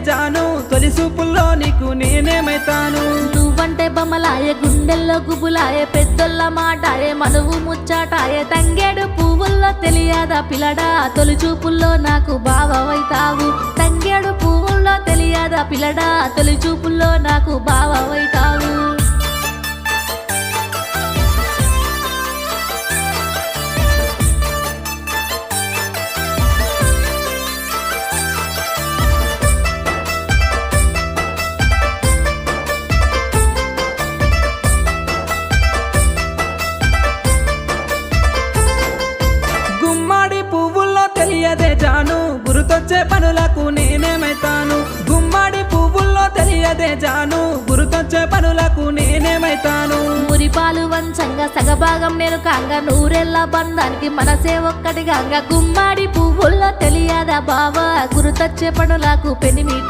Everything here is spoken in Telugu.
జాను తొలి నీకు నేనేమైతాను? నువ్వంటే బొమ్మలాయే గుండెల్లో గుబులాయే పెద్దోళ్ళ మాటాయే మనువు ముచ్చాటాయే తంగేడు పువ్వుల్లో తెలియదా పిల్లడా? తొలి చూపుల్లో నాకు బావవైతావు. తంగేడు పువ్వుల్లో తెలియదా పిల్లడా? తొలి చూపుల్లో నాకు బావవైతావు. తెలియదే జాను. గురుతొచ్చే పనులకు నేనేమైతాను? గుమ్మడి పువ్వుల్లో తెలియదే జాను. గురుతొచ్చే పనులకు నేనేమైతాను? మురిపాలు వంచంగా సగభాగం నేను కాంగ. నూరెళ్ళ బంధానికి మనసే కాగా గుమ్మడి పువ్వుల్లో తెలియదా బావా? గురుతొచ్చే పనులకు పెనిమిట